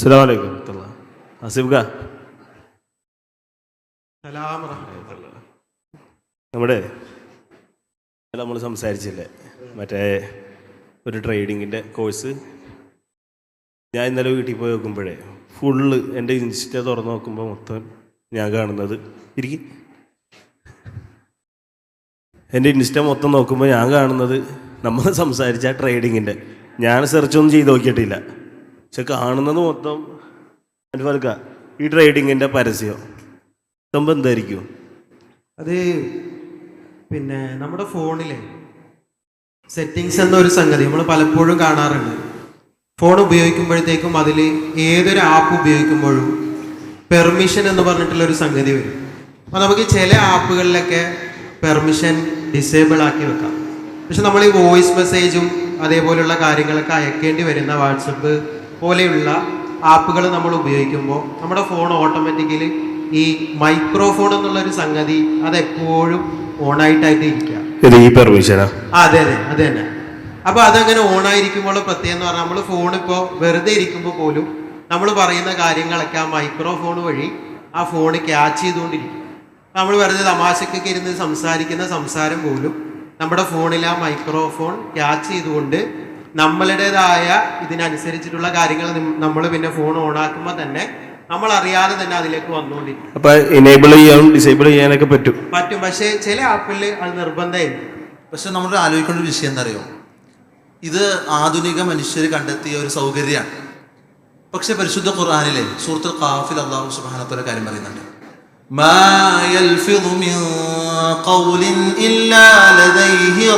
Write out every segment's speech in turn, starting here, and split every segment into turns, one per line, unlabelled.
അസ്സാം വലൈക്കും. ആസിഫ് ഖാ. നമ്മുടെ നമ്മൾ സംസാരിച്ചില്ലേ? മറ്റേ ഒരു ട്രേഡിങ്ങിന്റെ കോഴ്സ് ഞാൻ ഇന്നലെ വീട്ടിൽ പോയി നോക്കുമ്പോഴേ ഫുള്ള് എന്റെ ഇൻസ്റ്റ തുറന്ന് നോക്കുമ്പോൾ മൊത്തം ഞാൻ കാണുന്നത്. ഇരിക്കും. എന്റെ ഇൻസ്റ്റ മൊത്തം നോക്കുമ്പോൾ ഞാൻ കാണുന്നത് നമ്മൾ സംസാരിച്ച ട്രേഡിങ്ങിന്റെ ഞാൻ സെർച്ചൊന്നും ചെയ്ത് നോക്കിയിട്ടില്ല. പക്ഷെ കാണുന്നത് മൊത്തം മനസ്സിലാക്ക ഈ ട്രേഡിങ്ങിന്റെ പരസ്യം. സംഭവം എന്തായിരിക്കും?
അത് പിന്നെ നമ്മുടെ ഫോണിലെ സെറ്റിങ്സ് എന്നൊരു സംഗതി നമ്മൾ പലപ്പോഴും കാണാറുണ്ട്. ഫോൺ ഉപയോഗിക്കുമ്പോഴത്തേക്കും അതിൽ ഏതൊരു ആപ്പ് ഉപയോഗിക്കുമ്പോഴും പെർമിഷൻ എന്ന് പറഞ്ഞിട്ടുള്ള ഒരു സംഗതി വരും. അപ്പോൾ നമുക്ക് ചില ആപ്പുകളിലൊക്കെ പെർമിഷൻ ഡിസേബിൾ ആക്കി വെക്കാം. പക്ഷെ നമ്മൾ ഈ വോയിസ് മെസ്സേജും അതേപോലെയുള്ള കാര്യങ്ങളൊക്കെ അയക്കേണ്ടി വരുന്ന വാട്സപ്പ് പോലെയുള്ള ആപ്പുകൾ നമ്മൾ ഉപയോഗിക്കുമ്പോൾ നമ്മുടെ ഫോൺ ഓട്ടോമാറ്റിക്കലി ഈ മൈക്രോഫോൺ എന്നുള്ള ഒരു സംഗതി അത്
എപ്പോഴും ഓൺ ആയിട്ടായിട്ട്
ഇരിക്കുക അതെ അതെ അത് തന്നെ. അപ്പൊ അതങ്ങനെ ഓണായിരിക്കുമ്പോൾ പ്രത്യേകം എന്ന് പറഞ്ഞാൽ നമ്മൾ ഫോൺ ഇപ്പോൾ വെറുതെ ഇരിക്കുമ്പോൾ പോലും നമ്മൾ പറയുന്ന കാര്യങ്ങളൊക്കെ ആ മൈക്രോഫോൺ വഴി ആ ഫോൺ ക്യാച്ച് ചെയ്തുകൊണ്ടിരിക്കും. നമ്മൾ വെറുതെ തമാശക്കൊക്കെ ഇരുന്ന് സംസാരിക്കുന്ന സംസാരം പോലും നമ്മുടെ ഫോണിൽ ആ മൈക്രോഫോൺ ക്യാച്ച് ചെയ്തുകൊണ്ട് നമ്മളുടേതായ ഇതിനനുസരിച്ചിട്ടുള്ള കാര്യങ്ങൾ നമ്മൾ പിന്നെ ഫോൺ ഓണാക്കുമ്പോൾ തന്നെ നമ്മൾ അറിയാതെ തന്നെ അതിലേക്ക് വന്നുകൊണ്ടിരിക്കും
അപ്പൊ എനേബിൾ ചെയ്യാനും ഡിസേബിൾ ചെയ്യാനൊക്കെ പറ്റും.
പറ്റും. പക്ഷേ ചില ആപ്പിൽ അത് നിർബന്ധമില്ല
പക്ഷെ നമ്മൾ ആലോചിക്കേണ്ട ഒരു വിഷയം എന്താ അറിയോ ഇത് ആധുനിക മനുഷ്യർ കണ്ടെത്തിയ ഒരു സൗകര്യമാണ്. പക്ഷെ പരിശുദ്ധ ഖുർആനിലെ സുഹൃത്ത് ഖാഫിൽ അള്ളാഹു സുബാനത്തോടെ കാര്യം പറയുന്നുണ്ട്. മാ യൽഫിദു മിൻ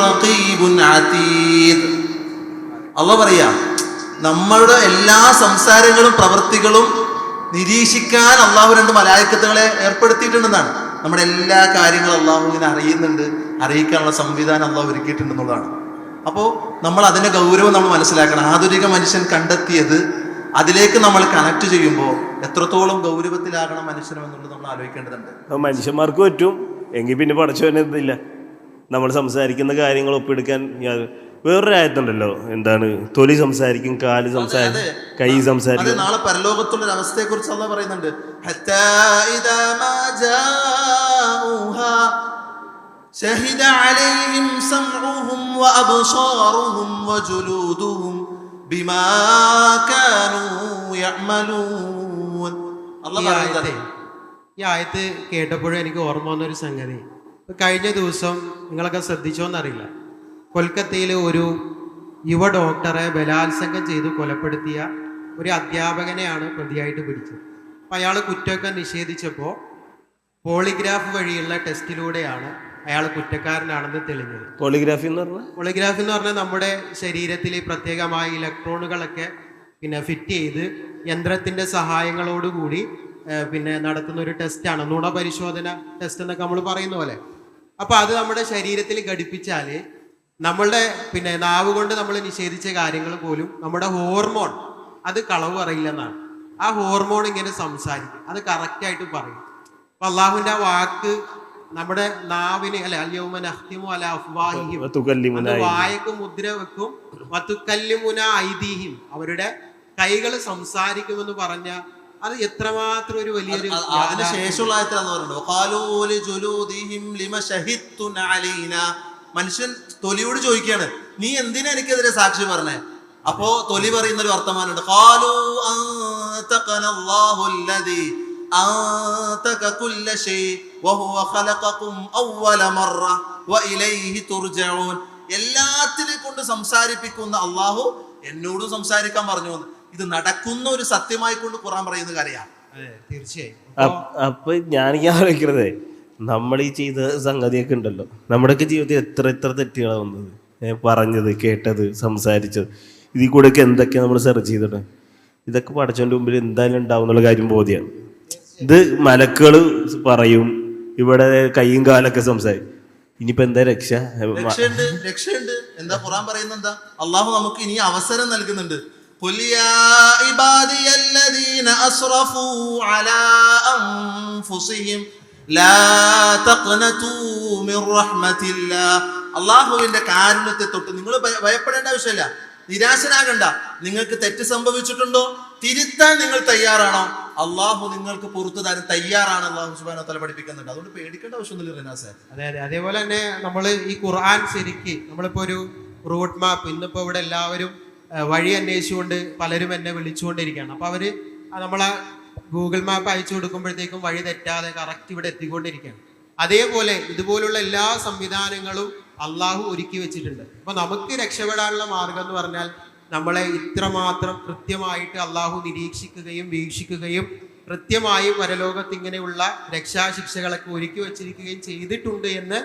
റഖീബുൻ ഇല്ലാ അള്ളാഹ് പറയാ നമ്മളുടെ എല്ലാ സംസാരങ്ങളും പ്രവൃത്തികളും നിരീക്ഷിക്കാൻ അള്ളാഹു രണ്ട് മലായക്കത്തുകളെ ഏർപ്പെടുത്തിയിട്ടുണ്ടെന്നാണ്. നമ്മുടെ എല്ലാ കാര്യങ്ങളും അള്ളാഹുവിനെ അറിയുന്നുണ്ട് അറിയിക്കാനുള്ള സംവിധാനം അള്ളാഹു ഒരുക്കിയിട്ടുണ്ടെന്നുള്ളതാണ്. അപ്പോൾ നമ്മൾ അതിന്റെ ഗൗരവം നമ്മൾ മനസ്സിലാക്കണം. ആധുനിക മനുഷ്യൻ കണ്ടെത്തിയത് അതിലേക്ക് നമ്മൾ കണക്ട് ചെയ്യുമ്പോൾ എത്രത്തോളം ഗൗരവത്തിലാകണം മനുഷ്യനും എന്നുള്ളത് നമ്മൾ ആലോചിക്കേണ്ടതുണ്ട്.
മനുഷ്യന്മാർക്ക് പറ്റും. എങ്കിൽ പിന്നെ പഠിച്ചു വരുന്നില്ല നമ്മൾ സംസാരിക്കുന്ന കാര്യങ്ങൾ ഒപ്പിയെടുക്കാൻ യാ- വേറൊരു ആയത്തുണ്ടല്ലോ എന്താണ് തൊലി സംസാരിക്കും കാല് സംസാരിക്കും
അതെ.
കൈ
അത്
സംസാരിക്കും
നാളെ പരലോകത്തുള്ള ഒരു അവസ്ഥയെ കുറിച്ച് അള്ള പറയുന്നുണ്ട് ഹത്താ ഇദാ മാ ജാഊഹാ شهد عليهم سمعهم وأبصارهم وجلودهم بما كانوا يعملون الله
ഈ
പറയുന്നത്
ആയത്തെ ഈ ആയത്ത് കേട്ടപ്പോഴും എനിക്ക് ഓർമ്മ വന്ന ഒരു സംഗതി ഇപ്പൊ കഴിഞ്ഞ ദിവസം നിങ്ങളൊക്കെ ശ്രദ്ധിച്ചോന്നറിയില്ല കൊൽക്കത്തയിലെ ഒരു യുവ ഡോക്ടറെ ബലാത്സംഗം ചെയ്ത് കൊലപ്പെടുത്തിയ ഒരു അധ്യാപകനെയാണ് പ്രതിയായിട്ട് പിടിച്ചത്. അപ്പോൾ അയാൾ കുറ്റമൊക്കെ നിഷേധിച്ചപ്പോൾ പോളിഗ്രാഫ് വഴിയുള്ള ടെസ്റ്റിലൂടെയാണ് അയാൾ കുറ്റക്കാരനാണെന്ന് തെളിഞ്ഞത്.
പോളിഗ്രാഫി എന്ന് പറഞ്ഞാൽ
പോളിഗ്രാഫി എന്ന് പറഞ്ഞാൽ നമ്മുടെ ശരീരത്തിൽ പ്രത്യേകമായ ഇലക്ട്രോണുകളൊക്കെ പിന്നെ ഫിറ്റ് ചെയ്ത് യന്ത്രത്തിന്റെ സഹായങ്ങളോടുകൂടി പിന്നെ നടത്തുന്ന ഒരു ടെസ്റ്റാണ്. നുണ പരിശോധന ടെസ്റ്റ് എന്നൊക്കെ നമ്മൾ പറയുന്ന പോലെ. അപ്പോൾ അത് നമ്മുടെ ശരീരത്തിൽ ഘടിപ്പിച്ചാൽ നമ്മളുടെ പിന്നെ നാവ് കൊണ്ട് നമ്മൾ നിഷേധിച്ച കാര്യങ്ങൾ പോലും നമ്മുടെ ഹോർമോൺ അത് കളവ് പറയില്ലെന്നാണ്. ആ ഹോർമോൺ ഇങ്ങനെ സംസാരിക്കും. അത് കറക്റ്റായിട്ട് പറയും. അപ്പൊ അള്ളാഹുവിന്റെ ആ വാക്ക് നമ്മുടെ നാവിന് അല്ലെ അല്യൗമൻ അഹ്തിമു അല അഫ്വാഹിഹിം. വായക്ക് മുദ്ര വെക്കും. വത്തുക്കല്ലിമുന ഐതിഹിം അവരുടെ കൈകൾ സംസാരിക്കുമെന്ന് പറഞ്ഞ അത് എത്രമാത്രം ഒരു വലിയൊരു
അതിനുശേഷമുള്ള പറയുന്നുണ്ട്. മനുഷ്യൻ തൊലിയോട് ചോദിക്കുകയാണ് നീ എന്തിനാ എനിക്കെതിരെ സാക്ഷി പറഞ്ഞേ? അപ്പോ തൊലി പറയുന്ന ഒരു വർത്തമാനുണ്ട് "ഖാലൂ അൻതഖന അല്ലാഹു അല്ലദീ അൻതക കുല്ല ശൈ വഹുവ ഖലഖകും അവ്വല മറ വഇലൈഹി തുർജഊൻ. എല്ലാത്തിനെ കൊണ്ട് സംസാരിപ്പിക്കുന്ന അള്ളാഹു എന്നോടും സംസാരിക്കാൻ പറഞ്ഞു. എന്ന്. ഇത് നടക്കുന്ന ഒരു സത്യമായി കൊണ്ട് ഖുറാൻ പറയുന്ന കാര്യമാണ്.
അതെ തീർച്ചയായും.
അപ്പൊ ഞാൻ ഞാൻ ആലോചിക്കണതേ നമ്മൾ ഈ ചെയ്ത സംഗതിയൊക്കെ ഉണ്ടല്ലോ നമ്മുടെയൊക്കെ ജീവിതത്തിൽ എത്ര എത്ര തെറ്റുകളാണ് വന്നത് ഏ, പറഞ്ഞത് കേട്ടത് സംസാരിച്ചത് ഇതിൽ കൂടെയൊക്കെ എന്തൊക്കെയാണ് നമ്മൾ സെർച്ച് ചെയ്തിട്ട് ഇതൊക്കെ പഠിച്ചവൻ്റെ മുമ്പിൽ എന്തായാലും ഉണ്ടാവും എന്നുള്ള കാര്യം ബോധ്യമാണ് ഇത് മലക്കുകൾ പറയും ഇവിടെ കൈയും കാലൊക്കെ സംസാരിക്കും ഇനിയിപ്പോ എന്താ രക്ഷ
രക്ഷയുണ്ട് രക്ഷയുണ്ട് എന്താ ഖുറാൻ പറയുന്നത് എന്താ അള്ളാഹു നമുക്ക് ഇനി അവസരം നൽകുന്നുണ്ട് قل يا عبادي الذين أسرفوا على أنفسهم അള്ളാഹുവിന്റെ കാരുണ്യത്തെ തൊട്ട് നിങ്ങൾ ഭയപ്പെടേണ്ട ആവശ്യമില്ല. നിരാശനാകണ്ട. നിങ്ങൾക്ക് തെറ്റ് സംഭവിച്ചിട്ടുണ്ടോ? തിരുത്താൻ നിങ്ങൾ തയ്യാറാണോ? അള്ളാഹു നിങ്ങൾക്ക് പുറത്തു തരാൻ തയ്യാറാണ് അള്ളാഹു സുബാനോ തല പഠിപ്പിക്കുന്നുണ്ട്. അതുകൊണ്ട് പേടിക്കേണ്ട ആവശ്യമൊന്നുമില്ല റിനാസ്.
അതെ അതെ. അതേപോലെ തന്നെ നമ്മൾ ഈ ഖുർആൻ ശരിക്ക് നമ്മളിപ്പോ ഒരു റൂട്ട് മാപ്പ് ഇന്നിപ്പോ ഇവിടെ എല്ലാവരും വഴി അന്വേഷിച്ചുകൊണ്ട് പലരും എന്നെ വിളിച്ചുകൊണ്ടിരിക്കുകയാണ്. അപ്പൊ അവർ നമ്മളെ ഗൂഗിൾ മാപ്പ് അയച്ചു കൊടുക്കുമ്പോഴത്തേക്കും വഴി തെറ്റാതെ കറക്റ്റ് ഇവിടെ എത്തിക്കൊണ്ടിരിക്കുകയാണ്. അതേപോലെ ഇതുപോലുള്ള എല്ലാ സംവിധാനങ്ങളും അള്ളാഹു ഒരുക്കി വെച്ചിട്ടുണ്ട്. അപ്പൊ നമുക്ക് രക്ഷപ്പെടാനുള്ള മാർഗം എന്ന് പറഞ്ഞാൽ നമ്മളെ ഇത്രമാത്രം കൃത്യമായിട്ട് അള്ളാഹു നിരീക്ഷിക്കുകയും വീക്ഷിക്കുകയും കൃത്യമായും വരലോകത്ത് ഇങ്ങനെയുള്ള രക്ഷാശിക്ഷകളൊക്കെ ഒരുക്കി വെച്ചിരിക്കുകയും ചെയ്തിട്ടുണ്ട് എന്ന്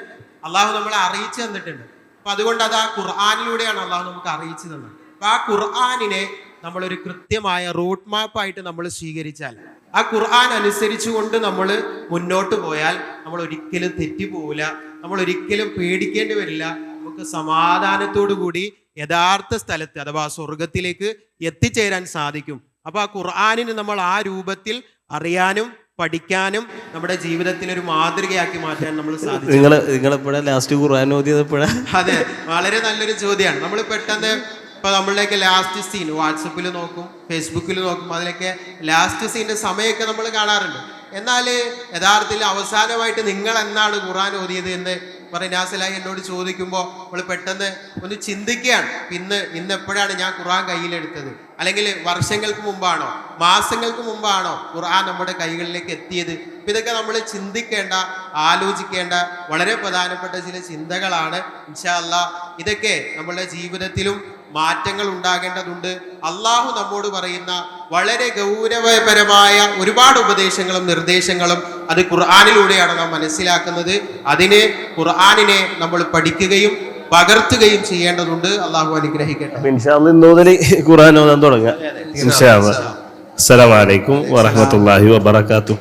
അള്ളാഹു നമ്മളെ അറിയിച്ചു തന്നിട്ടുണ്ട്. അപ്പൊ അതുകൊണ്ട് അത് ആ ഖുർആാനിലൂടെയാണ് അള്ളാഹു നമുക്ക് അറിയിച്ചു തന്നത്. അപ്പൊ ആ ഖുർആാനിനെ നമ്മളൊരു കൃത്യമായ റൂട്ട് മാപ്പായിട്ട് നമ്മൾ സ്വീകരിച്ചാൽ ആ ഖുർആൻ അനുസരിച്ചുകൊണ്ട് നമ്മൾ മുന്നോട്ട് പോയാൽ നമ്മൾ ഒരിക്കലും തെറ്റിപ്പോവില്ല നമ്മൾ ഒരിക്കലും പേടിക്കേണ്ടി വരില്ല. നമുക്ക് സമാധാനത്തോടു കൂടി യഥാർത്ഥ സ്ഥലത്ത് അഥവാ സ്വർഗത്തിലേക്ക് എത്തിച്ചേരാൻ സാധിക്കും. അപ്പൊ ആ ഖുർആാനിന് നമ്മൾ ആ രൂപത്തിൽ അറിയാനും പഠിക്കാനും നമ്മുടെ ജീവിതത്തിൽ ഒരു മാതൃകയാക്കി മാറ്റാൻ നമ്മൾ സാധിക്കും
നിങ്ങൾ ലാസ്റ്റ് ഖുർആൻ
അതെ വളരെ നല്ലൊരു ചോദ്യമാണ്. നമ്മൾ പെട്ടെന്ന് ഇപ്പൊ നമ്മളുടെയൊക്കെ ലാസ്റ്റ് സീൻ വാട്സപ്പിൽ നോക്കും ഫേസ്ബുക്കിൽ നോക്കും അതിലൊക്കെ ലാസ്റ്റ് സീന്റെ സമയമൊക്കെ നമ്മൾ കാണാറുണ്ട്. എന്നാൽ യഥാർത്ഥത്തിൽ അവസാനമായിട്ട് നിങ്ങൾ എന്നാണ് ഖുറാൻ ഓതിയത് എന്ന് പറനാസലായി എന്നോട് ചോദിക്കുമ്പോൾ നമ്മൾ പെട്ടെന്ന് ഒന്ന് ചിന്തിക്കുകയാണ്. ഇന്ന് ഇന്ന് എപ്പോഴാണ് ഞാൻ ഖുറാൻ കയ്യിലെടുത്തത്? അല്ലെങ്കിൽ വർഷങ്ങൾക്ക് മുമ്പാണോ? മാസങ്ങൾക്ക് മുമ്പാണോ ഖുർആൻ നമ്മുടെ കൈകളിലേക്ക് എത്തിയത്? ഇതൊക്കെ നമ്മൾ ചിന്തിക്കേണ്ട ആലോചിക്കേണ്ട വളരെ പ്രധാനപ്പെട്ട ചില ചിന്തകളാണ് ഇൻഷാല്ല ഇതൊക്കെ നമ്മളുടെ ജീവിതത്തിലും മാറ്റങ്ങൾ ഉണ്ടാകേണ്ടതുണ്ട്. അള്ളാഹു നമ്മോട് പറയുന്ന വളരെ ഗൗരവപരമായ ഒരുപാട് ഉപദേശങ്ങളും നിർദ്ദേശങ്ങളും അത് ഖുർആാനിലൂടെയാണ് നാം മനസ്സിലാക്കുന്നത്. അതിനെ ഖുർആാനിനെ നമ്മൾ പഠിക്കുകയും പകർത്തുകയും ചെയ്യേണ്ടതുണ്ട്. അള്ളാഹു അനുഗ്രഹിക്കട്ടെ.
ഖുർആൻ ഓതാൻ തുടങ്ങാം. അസ്സലാമു അലൈക്കും വറഹ്മത്തുള്ളാഹി വബറകാതുഹു.